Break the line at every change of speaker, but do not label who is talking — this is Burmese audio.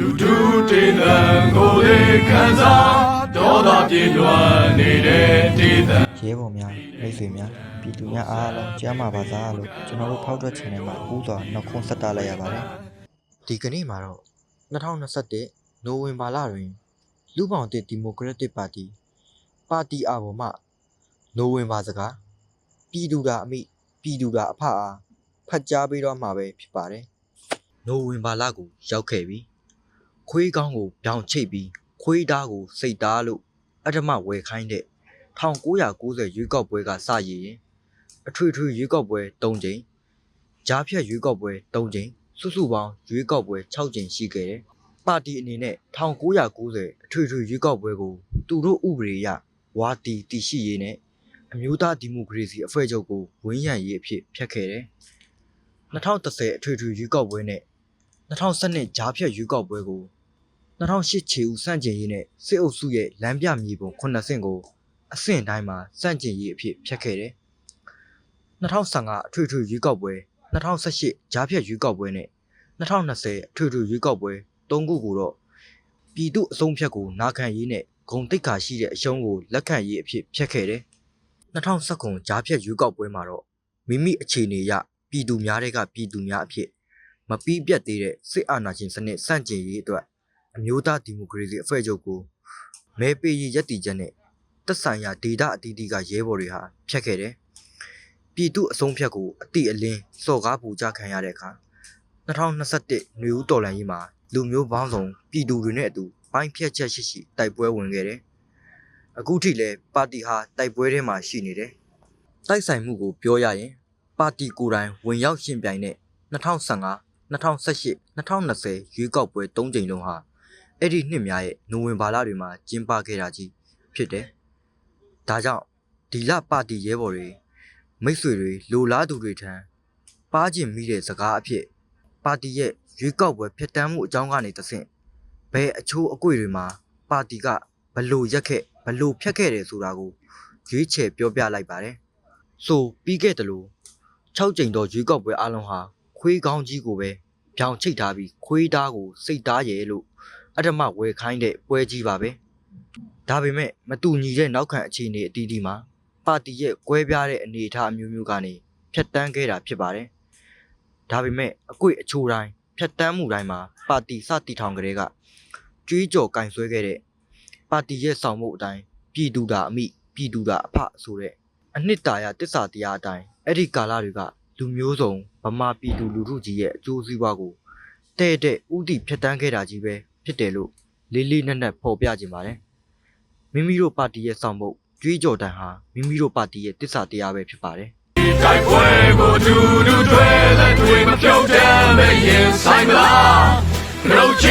လူထုတင်တန်ကိုလေးခံစားဒေါသပြေလွှမ်းနေတဲ့ဒေသ
ရဲဘော်များမိတ်ဆွေများပြည်သူများအားလုံးကြားမှာပါစားလို့ကျွန်တော်တို့ဖောက်ထွက် channel မှာအခုစွာနှုတ်ခွန်းဆက်တာလိုက်ရပါတယ်ဒီကနေ့မှာတော့2021နိုဝင်ဘာလတွင်လူပောင်တစ်ဒီမိုကရက်တစ်ပါတီပါတီအားပေါ်မှနိုဝင်ဘာစကားပြည်သူတာအမိပြည်သူတာအဖအားဖတ်ကြားပေးတော့မှာပဲဖြစ်ပါတယ်နိုဝင်ဘာလကိုရောက်ခဲ့ပြီ ခွေးကောင်းကိုပြောင်းချိတ်ပြီးခွေးသားကိုစိတ်သားလို့အထမဝယ်ခိုင်းတဲ့1990ရွေးကောက်ပွဲကစရည်ရင်အထွေထွေရွေးကောက်ပွဲ3ကြိမ်ကြားဖြတ်ရွေးကောက်ပွဲ3ကြိမ်စုစုပေါင်းရွေးကောက်ပွဲ6ကြိမ်ရှိခဲ့တယ်။ပါတီအနေနဲ့1990အထွေထွေရွေးကောက်ပွဲကိုသူတို့ဥပဒေအရဝါတီတည်ရှိရေးနဲ့အမျိုးသားဒီမိုကရေစီအဖွဲ့ချုပ်ကိုဝန်းရံရေးအဖြစ်ဖျက်ခဲ့တယ်။2010အထွေထွေရွေးကောက်ပွဲနဲ့2012ကြားဖြတ်ရွေးကောက်ပွဲကို 2008ခြေဦးစန့်ကျင်ရေးနဲ့စစ်အုပ်စုရဲ့လမ်းပြမြေပုံ9ဆင့်ကိုအဆင့်တိုင်းမှာစန့်ကျင်ရေးအဖြစ်ဖြတ်ခဲ့တယ်။2015အထွေထွေရွေးကောက်ပွဲ2018ကြားဖြတ်ရွေးကောက်ပွဲနဲ့2020အထွေထွေရွေးကောက်ပွဲ၃ခုကိုတော့ပြည်သူအဆုံးဖြတ်ကိုနာခံရေးနဲ့ဂုံတိတ်ခါရှိတဲ့အရှုံးကိုလက်ခံရေးအဖြစ်ဖြတ်ခဲ့တယ်။2019ကြားဖြတ်ရွေးကောက်ပွဲမှာတော့မိမိအခြေအနေအရပြည်သူများတဲ့ကပြည်သူများအဖြစ်မပြီးပြတ်သေးတဲ့စစ်အာဏာရှင်စနစ်စန့်ကျင်ရေးအတွက် အမျိုးသားဒီမိုကရေစီအဖွဲ့ချုပ်ကိုမဲပေးရေးရည်တည်ချက်နဲ့သက်ဆိုင်ရာဒေတာအသီးသီးကရဲဘော်တွေဟာဖျက်ခဲ့တယ်။ပြည်သူအဆုံးဖြတ်ကိုအတိအလင်းစော်ကားပူကြခံရတဲ့အခါ2021နွေဦးတော်လှန်ရေးမှာလူမျိုးပေါင်းစုံပြည်သူတွေနဲ့အတူပိုင်းဖြတ်ချက်ရှိရှိတိုက်ပွဲဝင်ခဲ့တယ်။အခုထိလည်းပါတီဟာတိုက်ပွဲထဲမှာရှိနေတယ်။တိုက်ဆိုင်မှုကိုပြောရရင်ပါတီကိုယ်တိုင်ဝင်ရောက်ရှင်ပြိုင်တဲ့2015 2018 2020ရွေးကောက်ပွဲ၃ကြိမ်လုံးဟာ အဲ့ဒီနှစ်များရဲ့နိုဝင်ဘာလတွေမှာကျင်းပခဲ့တာကြီးဖြစ်တယ်။ဒါကြောင့်ဒီလပါတီရဲဘော်တွေမိတ်ဆွေတွေလိုလားသူတွေထံပါကျင်မိတဲ့စကားအဖြစ်ပါတီရဲ့ရွေးကောက်ပွဲဖျက်ဆီးမှုအကြောင်းကနေသဖြင့်ဘယ်အချိုးအကွေတွေမှာပါတီကဘလို့ရက်ခဲ့ဘလို့ဖျက်ခဲ့တယ်ဆိုတာကိုရွေးချယ်ပြောပြလိုက်ပါတယ်။ဆိုပြီးခဲ့တယ်လို့6ကြိမ်သောရွေးကောက်ပွဲအလုံးဟာခွေးကောင်းကြီးကိုပဲဖြောင်ချိတ်ထားပြီးခွေးသားကိုစိတ်သားရဲ့လို့ အထမဝယ်ခိုင်းတဲ့ပွဲကြီးပါပဲ။ဒါပေမဲ့မတူညီတဲ့နောက်ခံအခြေအနေအသီးသီးမှာပါတီရဲ့ကွဲပြားတဲ့အနေအထားအမျိုးမျိုးကနေဖြတ်တန်းခဲ့တာဖြစ်ပါတယ်။ဒါပေမဲ့အကွေအချိုးတိုင်းဖြတ်တန်းမှုတိုင်းမှာပါတီစတီထောင်ကလေးကကြွေးကြော်ကင်ဆွဲခဲ့တဲ့ပါတီရဲ့ဆောင်မှုအတိုင်းပြည်သူတာအမိပြည်သူတာအဖဆိုတဲ့အနှစ်သာရတစ္ဆာတရားအတိုင်းအဲ့ဒီကာလတွေကလူမျိုးစုံဗမာပြည်သူလူထုကြီးရဲ့အကျိုးစီးပွားကိုတဲ့တဲ့ဥတီဖြတ်တန်းခဲ့တာကြီးပဲ ဖြစ်တယ်လို့လေးလေးနက်နက်ဖော်ပြခြင်းပါတယ်။မိမိတို့ပါတီရဲ့ဆောင်မှုကြွေးကြော်တန်ဟာမိမိတို့ပါတီရဲ့တစ္ဆာတရားပဲဖြစ်ပါတယ်။
တိုက်ပွဲကိုဒူဒူတွေ့လက်တွေ့မပြုတ်တယ်မရင်ဆိုင်မလား။ရုပ်ချ